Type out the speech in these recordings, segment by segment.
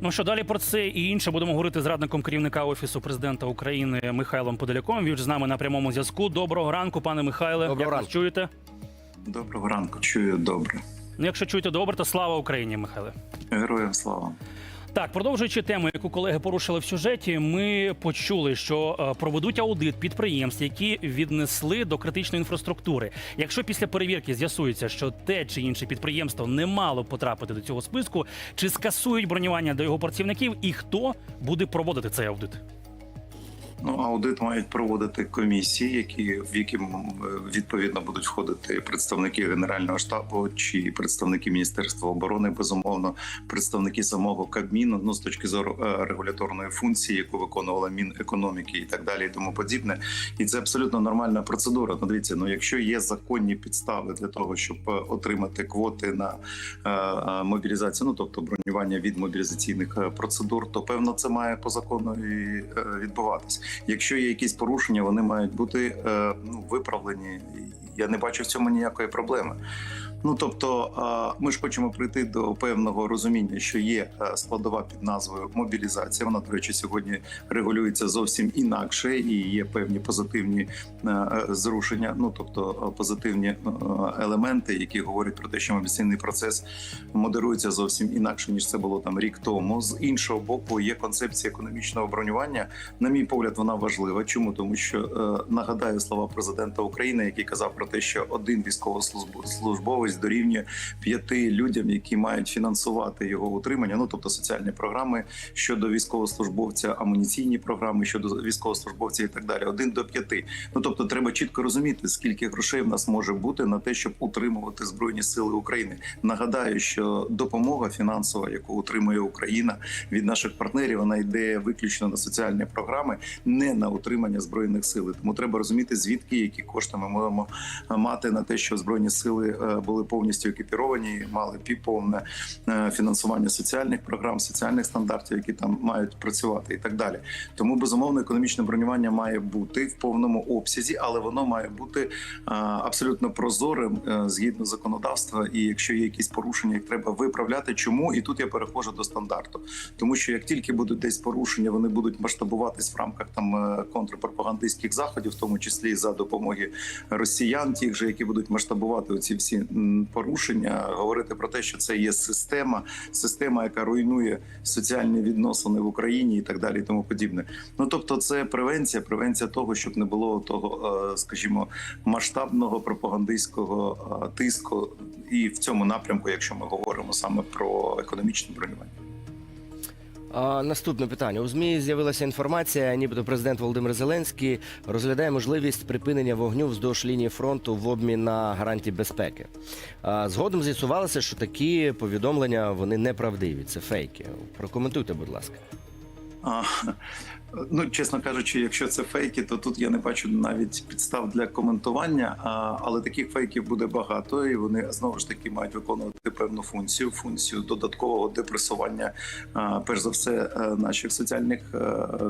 Ну що далі про це і інше будемо говорити з радником керівника офісу президента України Михайлом Подоляком. Він з нами на прямому зв'язку. Доброго ранку, пане Михайле. Доброго Як ранку. Вас чуєте? Доброго ранку, чую добре. Ну, якщо чуєте добре, то слава Україні, Михайле. Героям слава. Так, продовжуючи тему, яку колеги порушили в сюжеті, ми почули, що е, проведуть аудит підприємств, які віднесли до критичної інфраструктури. Якщо після перевірки з'ясується, що те чи інше підприємство не мало потрапити до цього списку, чи скасують бронювання до його працівників, і хто буде проводити цей аудит? Ну, аудит мають проводити комісії, які в які відповідно будуть входити представники генерального штабу чи представники міністерства оборони, безумовно, представники самого Кабміну, ну з точки зору е, регуляторної функції, яку виконувала Мінекономіки і так далі, і тому подібне. І це абсолютно нормальна процедура. Ну, дивіться, ну якщо є законні підстави для того, щоб е, отримати квоти на е, мобілізацію, ну тобто бронювання від мобілізаційних процедур, то певно це має по закону і відбуватись. Якщо є якісь порушення, вони мають бути е, ну, виправлені. Я не бачу в цьому ніякої проблеми. Ну тобто, ми ж хочемо прийти до певного розуміння, що є е, складова під назвою мобілізація. Вона, до речі, сьогодні регулюється зовсім інакше, і є певні позитивні е, е, зрушення. Ну тобто позитивні елементи, які говорять про те, що мобілізаційний процес модерується зовсім інакше ніж це було там рік тому. З іншого боку, є концепція економічного бронювання. На мій погляд, вона важлива. Чому тому, що нагадаю слова президента України, який казав про те, що один військовослужбовець дорівнює п'яти людям, які мають фінансувати його утримання. Ну тобто соціальні програми щодо військовослужбовця, амуніційні програми щодо військовослужбовця і так далі. Один до п'яти. Ну тобто, треба чітко розуміти, скільки грошей в нас може бути на те, щоб утримувати збройні сили України. Нагадаю, що допомога фінансова, яку отримує Україна від наших партнерів, вона йде виключно на соціальні програми, не на утримання збройних сил. Тому треба розуміти, звідки які кошти ми можемо мати на те, щоб збройні сили е, були повністю екіпіровані, мали півповне е, фінансування соціальних програм, соціальних стандартів, які там мають працювати, і так далі. Тому безумовно економічне бронювання має бути в повному обсязі, але воно має бути е, абсолютно прозорим е, згідно законодавства. І якщо є якісь порушення, їх треба виправляти. Чому і тут я переходжу до стандарту, тому що як тільки будуть десь порушення, вони будуть масштабуватись в рамках там контрпропагандистських заходів, в тому числі за допомоги росіян, тих же, які будуть масштабувати оці всі порушення, говорити про те, що це є система, система, яка руйнує соціальні відносини в Україні і так далі, і тому подібне. Ну тобто, це превенція, превенція того, щоб не було того, е, скажімо, масштабного пропагандистського е, тиску, і в цьому напрямку, якщо ми говоримо саме про економічне бронювання. Наступне питання. У ЗМІ з'явилася інформація, нібито президент Володимир Зеленський розглядає можливість припинення вогню вздовж лінії фронту в обмін на гарантії безпеки. Згодом з'ясувалося, що такі повідомлення вони неправдиві. Це фейки. Прокоментуйте, будь ласка. Ну, чесно кажучи, якщо це фейки, то тут я не бачу навіть підстав для коментування. А, але таких фейків буде багато, і вони знову ж таки мають виконувати певну функцію функцію додаткового депресування, а, перш за все, е, наших соціальних е,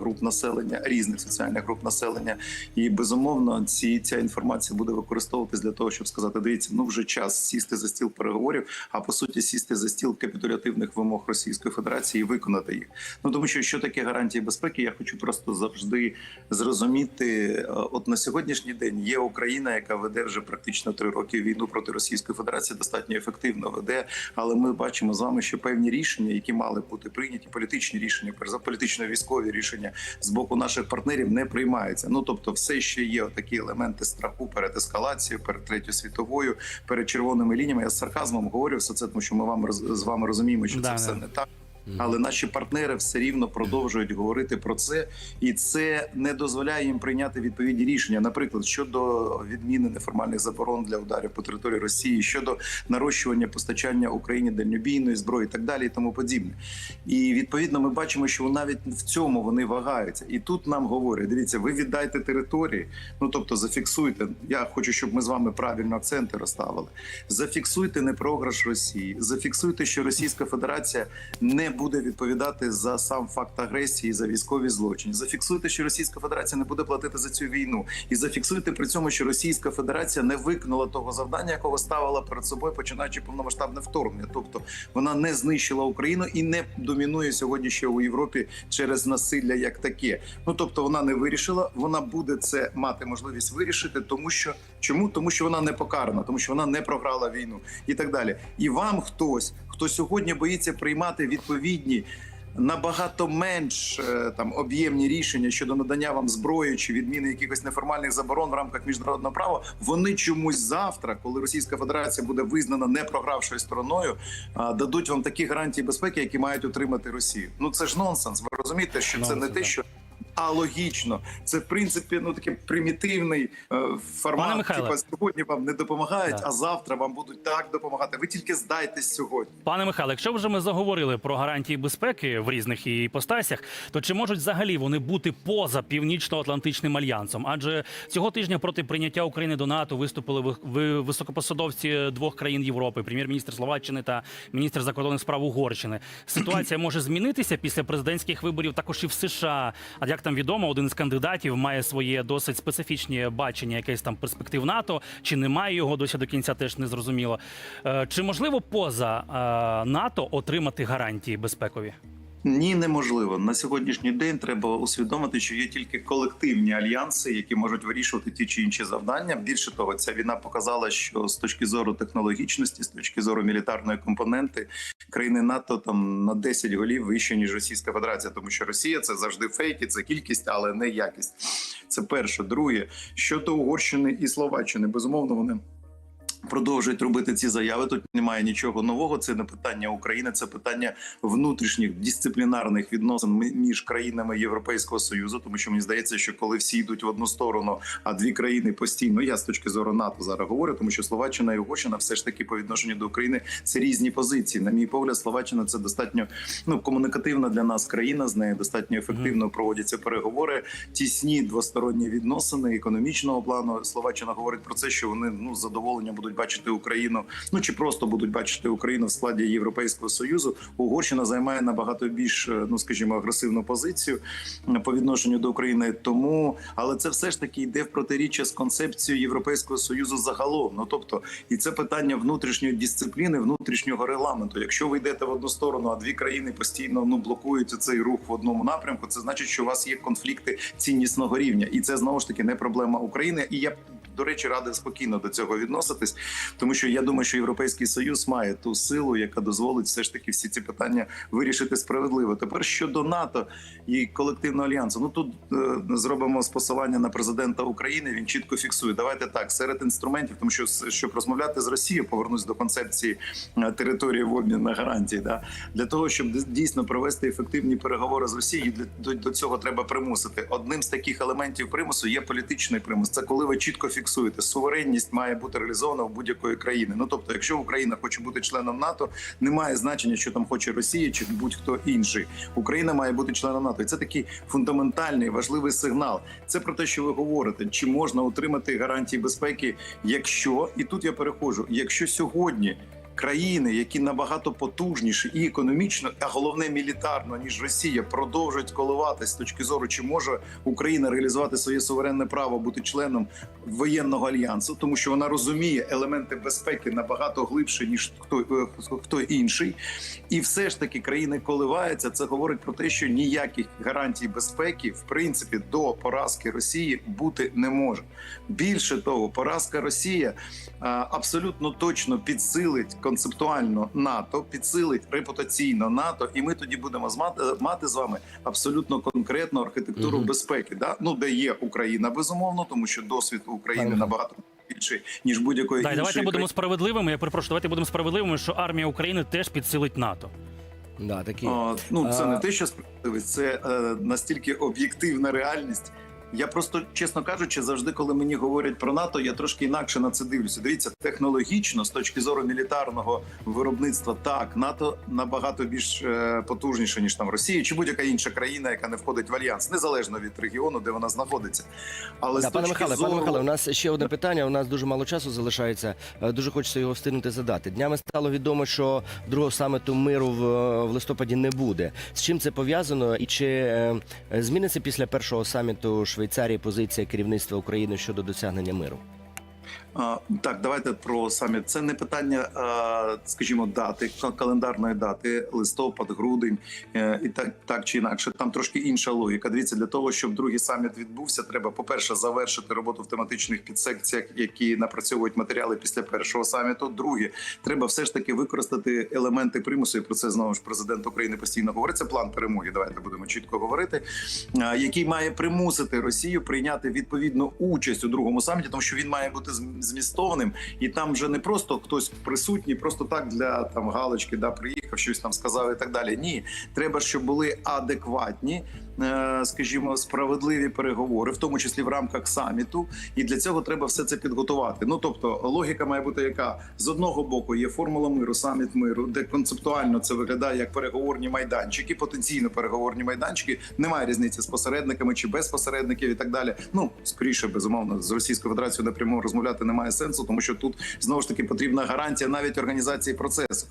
груп населення, різних соціальних груп населення. І безумовно, ці ця інформація буде використовуватись для того, щоб сказати: дивіться, ну вже час сісти за стіл переговорів, а по суті сісти за стіл капітулятивних вимог Російської Федерації і виконати їх. Ну тому що що таке гарантії безпеки, я хочу просто завжди зрозуміти. Е, От на сьогоднішній день є Україна, яка веде вже практично три роки війну проти Російської Федерації, достатньо ефективно веде. Але ми бачимо з вами, що певні рішення, які мали бути прийняті, політичні рішення, політично-військові рішення з боку наших партнерів не приймаються. Ну тобто, все ще є такі елементи страху перед ескалацією, перед третьою світовою, перед червоними лініями. Я з сарказмом говорю все це, тому що ми вам з вами розуміємо, що Да, це все не так. Але наші партнери все рівно продовжують говорити про це, і це не дозволяє їм прийняти відповідні рішення. Наприклад, щодо відміни неформальних заборон для ударів по території Росії, щодо нарощування постачання Україні дальнобійної зброї, і так далі, і тому подібне. І відповідно ми бачимо, що навіть в цьому вони вагаються. І тут нам говорять: дивіться, ви віддайте території. Ну тобто, зафіксуйте. Я хочу, щоб ми з вами правильно акценти розставили. Зафіксуйте непрограш Росії, зафіксуйте, що Російська Федерація не буде відповідати за сам факт агресії, за військові злочини. Зафіксуйте, що Російська Федерація не буде платити за цю війну, і зафіксуйте при цьому, що Російська Федерація не виконала того завдання, якого ставила перед собою, починаючи повномасштабне вторгнення. Тобто вона не знищила Україну і не домінує сьогодні ще у Європі через насилля як таке. Ну тобто вона не вирішила, вона буде це мати можливість вирішити, тому що чому? Тому що вона не покарана, тому що вона не програла війну і так далі. І вам хтось, хто сьогодні боїться приймати відповідні. Набагато менш е, там об'ємні рішення щодо надання вам зброї чи відміни якихось неформальних заборон в рамках міжнародного права. Вони чомусь завтра, коли Російська Федерація буде визнана не програвшою стороною, дадуть вам такі гарантії безпеки, які мають отримати Росію. Ну це ж нонсенс. Ви розумієте, що це не те, що. А логічно, це в принципі ну такий примітивний е, формат. Типа сьогодні вам не допомагають, Да. а завтра вам будуть так допомагати. Ви тільки здайтесь сьогодні. Пане Михайле, якщо вже ми заговорили про гарантії безпеки в різних її іпостасях, то чи можуть взагалі вони бути поза північно-атлантичним альянсом? Адже цього тижня проти прийняття України до НАТО виступили ви- ви- високопосадовці двох країн Європи, прем'єр-міністр Словаччини та міністр закордонних справ Угорщини. Ситуація може змінитися після президентських виборів також і в США. А як там відомо, один з кандидатів має своє досить специфічне бачення, якесь там перспектив НАТО, чи немає його досі до кінця, теж не зрозуміло. Е, Чи можливо поза е, НАТО отримати гарантії безпекові? Ні, неможливо на сьогоднішній день. Треба усвідомити, що є тільки колективні альянси, які можуть вирішувати ті чи інші завдання. Більше того, ця війна показала, що з точки зору технологічності, з точки зору мілітарної компоненти, країни НАТО там на 10 голів вище ніж Російська Федерація, тому що Росія це завжди фейки, це кількість, але не якість. Це перше. Друге, щодо Угорщини і Словаччини, безумовно, вони. Продовжують робити ці заяви. Тут немає нічого нового. Це не питання України, це питання внутрішніх дисциплінарних відносин між країнами Європейського союзу. Тому що мені здається, що коли всі йдуть в одну сторону, а дві країни постійно, я з точки зору НАТО зараз говорю, тому що Словаччина і Угорщина все ж таки по відношенню до України це різні позиції. На мій погляд, Словаччина це достатньо ну комунікативна для нас країна. З нею достатньо ефективно проводяться переговори, тісні двосторонні відносини економічного плану. Словаччина говорить про це, що вони ну з задоволенням будуть бачити Україну, ну чи просто будуть бачити Україну в складі Європейського союзу. Угорщина займає набагато більш, е, ну скажімо, агресивну позицію е, по відношенню до України. Тому, але це все ж таки йде в протиріччя з концепцією Європейського союзу загалом. Ну тобто, і це питання внутрішньої дисципліни, внутрішнього регламенту. Якщо ви йдете в одну сторону, а дві країни постійно ну блокують цей рух в одному напрямку, це значить, що у вас є конфлікти ціннісного рівня, і це знову ж таки не проблема України. І я до речі радив спокійно до цього відноситись, тому що я думаю, що європейський союз має ту силу, яка дозволить все ж таки всі ці питання вирішити справедливо. Тепер щодо НАТО і колективного альянсу, ну тут е, зробимо з посилання на президента України. Він чітко фіксує. Давайте так серед інструментів, тому що щоб розмовляти з Росією, повернусь до концепції е, території в обмін на гарантії. Да для того, щоб дійсно провести ефективні переговори з Росією, до, до цього треба примусити. Одним з таких елементів примусу є політичний примус. Це коли ви чітко фіксуєте, суверенність має бути реалізована в будь-якої країни. Ну тобто, якщо Україна хоче бути членом НАТО, немає значення, що там хоче Росія чи будь-хто інший. Україна має бути членом НАТО, і це такий фундаментальний важливий сигнал. Це про те, що ви говорите, чи можна отримати гарантії безпеки, якщо і тут я переходжу, якщо сьогодні. Країни, які набагато потужніші і економічно, а головне мілітарно, ніж Росія, продовжують коливатись з точки зору, чи може Україна реалізувати своє суверенне право бути членом воєнного альянсу, тому що вона розуміє елементи безпеки набагато глибше ніж хто, е, хто інший, і все ж таки країни коливаються. Це говорить про те, що ніяких гарантій безпеки в принципі до поразки Росії бути не може. Більше того, поразка Росія абсолютно точно підсилить концептуально НАТО, підсилить репутаційно НАТО, і ми тоді будемо змати, мати з вами абсолютно конкретну архітектуру Мгм. безпеки. Да? Ну де є Україна безумовно, тому що досвід України Пане набагато більший ніж будь-якої іншої давайте будемо справедливими. Я перепрошую, давайте будемо справедливими, що армія України теж підсилить НАТО. Да, такі. А, ну це А- не те, що справедливість, це е, настільки об'єктивна реальність. Я просто, чесно кажучи, завжди, коли мені говорять про НАТО, я трошки інакше на це дивлюся. Дивіться, технологічно, з точки зору мілітарного виробництва, так НАТО набагато більш е, потужніше ніж там Росія чи будь-яка інша країна, яка не входить в альянс, незалежно від регіону, де вона знаходиться. Але Да, з пане Михайле, зору... пане Михайле, у нас ще одне питання. У нас дуже мало часу залишається. Е, Дуже хочеться його встигнути задати. Днями стало відомо, що другого саміту миру в, в листопаді не буде. З чим це пов'язано? І чи е, зміниться після першого саміту Швейцарії позиція керівництва України щодо досягнення миру? Так, давайте про саміт. Це не питання, скажімо, дати календарної дати, листопад, грудень е, і так, так чи інакше. Там трошки інша логіка. Дивіться, для того, щоб другий саміт відбувся, треба, по-перше, завершити роботу в тематичних підсекціях, які напрацьовують матеріали після першого саміту. Друге, треба все ж таки використати елементи примусу. І про це знову ж президент України постійно говорить. Це план перемоги. Давайте будемо чітко говорити, який має примусити Росію прийняти відповідну участь у другому саміті, тому що він має бути змістовним, і там вже не просто хтось присутній, просто так для там галочки, да приїхав, щось там сказав і так далі. Ні, треба, щоб були адекватні, скажімо, справедливі переговори, в тому числі в рамках саміту. І для цього треба все це підготувати. Ну тобто, логіка має бути яка з одного боку є формула миру, саміт миру, де концептуально це виглядає як переговорні майданчики, потенційно переговорні майданчики. Немає різниці з посередниками чи без посередників і так далі. Ну скоріше, безумовно, з Російською Федерацією напряму розмовляти немає сенсу, тому що тут знову ж таки потрібна гарантія навіть організації процесу.